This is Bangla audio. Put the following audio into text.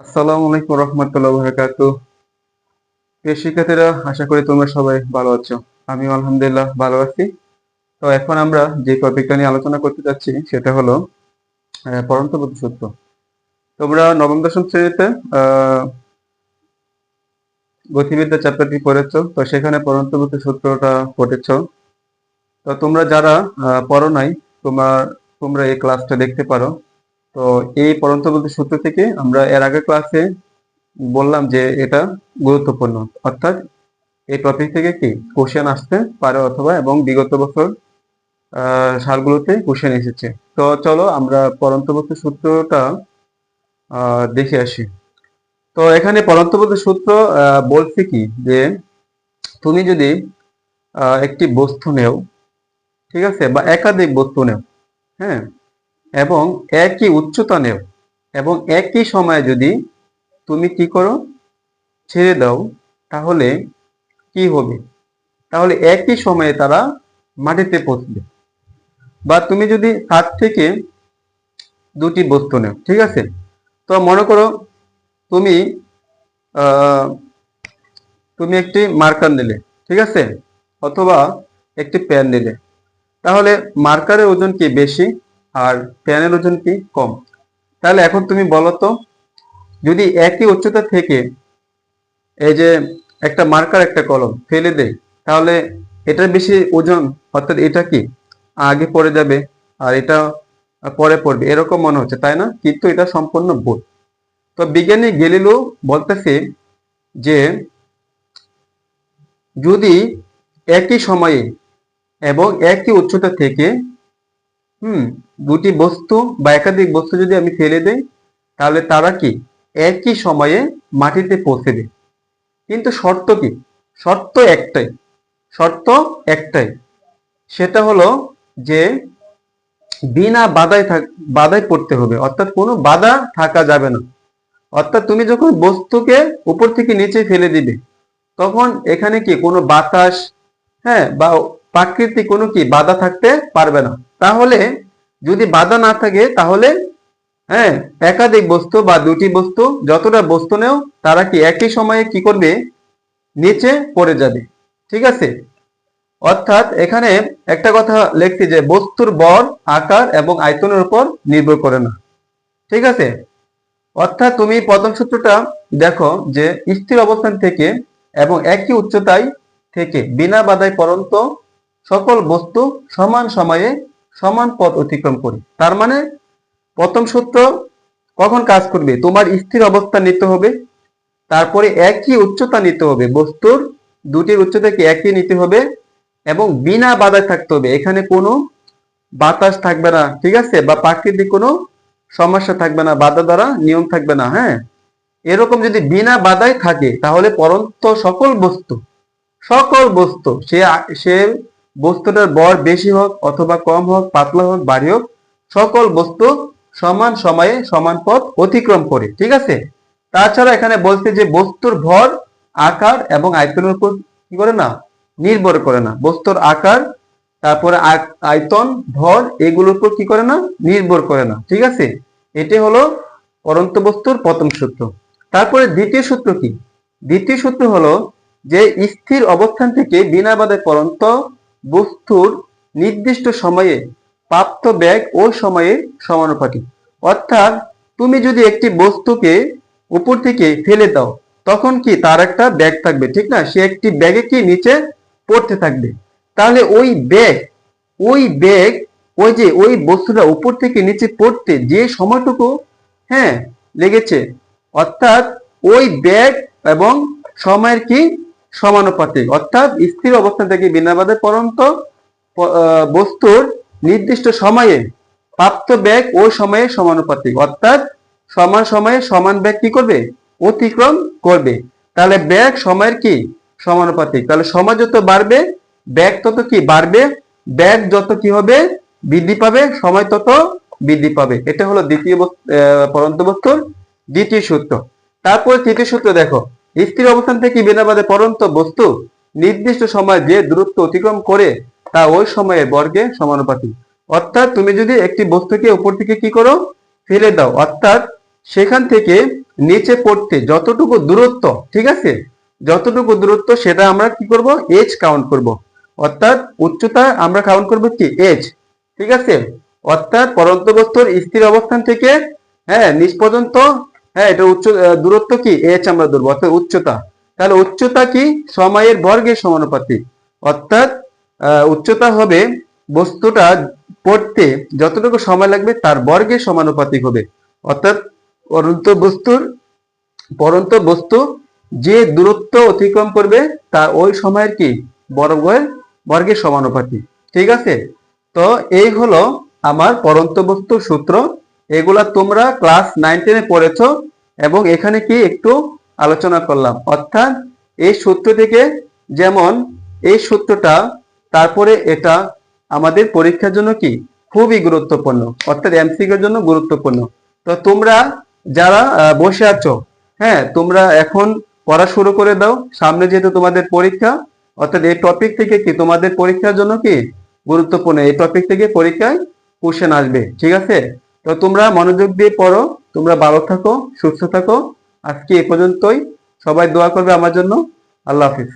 আসসালামু আলাইকুম রহমতুল্লাহ বরকাত। প্রিয় শিক্ষার্থীরা আশা করি তোমরা সবাই ভালো আছো। আমি আলহামদুলিল্লাহ ভালো আছি। তো এখন আমরা যে টপিকটা নিয়ে আলোচনা করতে যাচ্ছি সেটা হলো আহ, পরন্তপতি সূত্র তোমরা নবম দশম শ্রেণীতে গতিবিদ্যা চ্যাপ্টারটি পড়েছো তো সেখানে পরন্তপতি সূত্রটা পড়েছো। তো তোমরা যারা পড়ো নাই তোমার তোমরা এই ক্লাসটা দেখতে পারো। তো এই পরন্তপতি সূত্র থেকে আমরা এর আগের ক্লাসে বললাম যে এটা গুরুত্বপূর্ণ। অর্থাৎ এই টপিক থেকে কি? কোশ্চেন আসতে পারে অথবা এবং বিগত বছর সালগুলোতে কোশ্চেন এসেছে। তো চলো আমরা পরন্তপতি সূত্রটা দেখে আসি। তো এখানে পরন্তপতি সূত্র বলছে কি যে তুমি যদি একটি বস্তু নেও, ঠিক আছে, বা একাধিক বস্তু নেও হ্যাঁ এবং একই উচ্চতা নেও এবং একই সময়ে যদি তুমি কি করো? ছেড়ে দাও, তাহলে কি হবে? তাহলে একই সময়ে তারা মাটিতে পৌঁছবে। বা তুমি যদি হাত থেকে দুটি বস্তু নেও, ঠিক আছে? তো মনে করো তুমি তুমি একটি মার্কার নিলে, ঠিক আছে? অথবা একটি পেন নিলে। তাহলে মার্কারের ওজন কি বেশি? আর পেনের ওজন কি? কম। তাহলে এখন তুমি বলো তো, যদি একই উচ্চতা থেকে এই যে একটা মার্কার একটা কলম ফেলে দেয় তাহলে এটা বেশি ওজন, অর্থাৎ এটা কি? আগে পড়ে যাবে আর এটা পরে পড়বে। এরকম মনে হচ্ছে, তাই না? কিন্তু এটা সম্পূর্ণ ভুল। তো বিজ্ঞানী গেলিলো বলতেছে যে যদি একই সময়ে এবং একই উচ্চতা থেকে হুম, দুটি বস্তু বা একাধিক বস্তু যদি আমি ফেলে দেই, তাহলে তারা কি? একই সময়ে মাটিতে পৌঁছে দেয়। কিন্তু শর্ত কি? শর্ত একটাই। শর্ত একটাই। সেটা হলো যে বিনা বাধায় থাক, বাধায় পড়তে হবে। অর্থাৎ কোনো বাধা থাকা যাবে না। অর্থাৎ তুমি যখন বস্তুকে উপর থেকে নিচে ফেলে দিবে, তখন এখানে কি কোনো বাতাস হ্যাঁ বা প্রাকৃতিক কোনো কি বাধা থাকতে পারবে না। তাহলে যদি বাধা না থাকে, তাহলে হ্যাঁ একাধিক বস্তু বা দুটি বস্তু, যতটা বস্তু নেও, তারা কি একই সময়ে কি করবে? নিচে পড়ে যাবে। ঠিক আছে? অর্থাৎ এখানে একটা কথা লিখতে যে বস্তুর বর, আকার এবং আয়তনের উপর নির্ভর করে না। ঠিক আছে? অর্থাৎ তুমি প্রথম সূত্রটা দেখো যে স্থির অবস্থান থেকে এবং একই উচ্চতায় থেকে বিনা বাধায় পরন্ত সকল বস্তু সমান সময়ে সমান পথ অতিক্রম করে। তার মানে প্রথম সূত্র কখন কাজ করবে? তোমার স্থির অবস্থা নিতে হবে, তারপরে একই উচ্চতা নিতে হবে, বস্তুর দুটির উচ্চতাকে একই নিতে হবে, এবং বিনা বাধায় থাকতে হবে। এখানে কোনো বাতাস থাকবে না, ঠিক আছে? বা প্রাকৃতিক কোনো সমস্যা থাকবে না, বাধা দ্বারা নিয়ম থাকবে না হ্যাঁ? এরকম যদি বিনা বাধায় থাকে, তাহলে পরন্ত সকল বস্তু সকল বস্তু, সে সে বস্তুটার বর বেশি হোক অথবা কম হোক, পাতলা হোক বাড়ি হোক, সকল বস্তু সমান সময়ে সমান পথ অতিক্রম করে, ঠিক আছে? তাছাড়া এখানে বলছে যে বস্তুর ভর, আকার এবং আয়তনের উপর কি করে না? নির্ভর করে না। বস্তুর আকার, তারপরে আয়তন, ভর, এগুলোর উপর কি করে না? নির্ভর করে না, ঠিক আছে? এটি হলো পরন্ত বস্তুর প্রথম সূত্র। তারপরে দ্বিতীয় সূত্র কি? দ্বিতীয় সূত্র হলো যে স্থির অবস্থান থেকে বিনা বাদে পরন্ত বস্তুর নির্দিষ্ট সময়ে প্রাপ্ত ব্যাগ ও সময়ে সমানুপাতিক। অর্থাৎ তুমি যদি একটি বস্তুকে উপর থেকে ফেলে দাও, তখন কি তার একটা ব্যাগ থাকবে, ঠিক না? সে একটি ব্যাগে কি নিচে পড়তে থাকবে। তাহলে ওই ব্যাগ ওই ব্যাগ, ওই যে ওই বস্তুটা উপর থেকে নিচে পড়তে যে সময়টুকু হ্যাঁ লেগেছে, অর্থাৎ ওই ব্যাগ এবং সময়ের কি সমানুপাতিক। অর্থাৎ স্থির অবস্থান থেকে বিনা বাধে পরন্ত বস্তুর নির্দিষ্ট সময়ে প্রাপ্ত ব্যাগ ওই সময়ে সমানুপাতিক। অর্থাৎ সমান সময়ে সমান ব্যাগ কি করবে? অতিক্রম করবে। তাহলে ব্যাগ সময়ের কি? সমানুপাতিক। তাহলে সময় যত বাড়বে ব্যাগ তত কি বাড়বে? ব্যাগ যত কি হবে, বৃদ্ধি পাবে, সময় তত বৃদ্ধি পাবে। এটা হলো দ্বিতীয় পরন্ত বস্তুর দ্বিতীয় সূত্র। তারপরে তৃতীয় সূত্র দেখো। স্থির অবস্থান থেকে বিনা বাধে পরন্ত বস্তু নির্দিষ্ট সময় যে দূরত্ব অতিক্রম করে, তা ওই সময়ে বর্গে সমানুপাতিক। অর্থাৎ তুমি যদি একটি বস্তুকে উপর থেকে কি করো? ফেলে দাও। অর্থাৎ সেখান থেকে নিচে পড়তে যতটুকু দূরত্ব, ঠিক আছে? যতটুকু দূরত্ব সেটা আমরা কি করব? এজ কাউন্ট করব। অর্থাৎ উচ্চতা আমরা কাউন্ট করব কি? এজ ঠিক আছে? অর্থাৎ পরন্ত বস্তুর স্থির অবস্থান থেকে হ্যাঁ নিচ পর্যন্ত হ্যাঁ এটা উচ্চ দূরত্ব কি? এচ আমরা ধরবো, অর্থাৎ উচ্চতা। তাহলে উচ্চতা কি? সময়ের বর্গের সমানুপাতিক। অর্থাৎ উচ্চতা হবে বস্তুটা পড়তে যতটুকু সময় লাগবে তার বর্গের সমানুপাতিক হবে। অর্থাৎ, পরন্ত বস্তুর, পরন্ত বস্তু যে দূরত্ব অতিক্রম করবে তা ওই সময়ের কি? বর্গের বর্গের সমানুপাতিক। ঠিক আছে? তো এই হলো আমার পরন্ত বস্তুর সূত্র। এগুলা তোমরা ক্লাস নাইন টেনে পড়েছ এবং এখানে কি একটু আলোচনা করলাম। অর্থাৎ এই সূত্র থেকে যেমন এই সূত্রটা, তারপরে এটা আমাদের পরীক্ষার জন্য কি? খুবই গুরুত্বপূর্ণ। অর্থাৎ এমসিকিউর জন্য গুরুত্বপূর্ণ। তো তোমরা যারা বসে আছো হ্যাঁ তোমরা এখন পড়া শুরু করে দাও। সামনে যেহেতু তোমাদের পরীক্ষা, অর্থাৎ এই টপিক থেকে কি তোমাদের পরীক্ষার জন্য কি? গুরুত্বপূর্ণ। এই টপিক থেকে পরীক্ষায় কোশ্চেন আসবে। ঠিক আছে? তো তোমরা মনোযোগ দিয়ে পড়ো, তোমরা ভালো থাকো, সুস্থ থাকো। আজকে এ পর্যন্তই। সবাই দোয়া করবে আমার জন্য। আল্লাহ হাফিজ।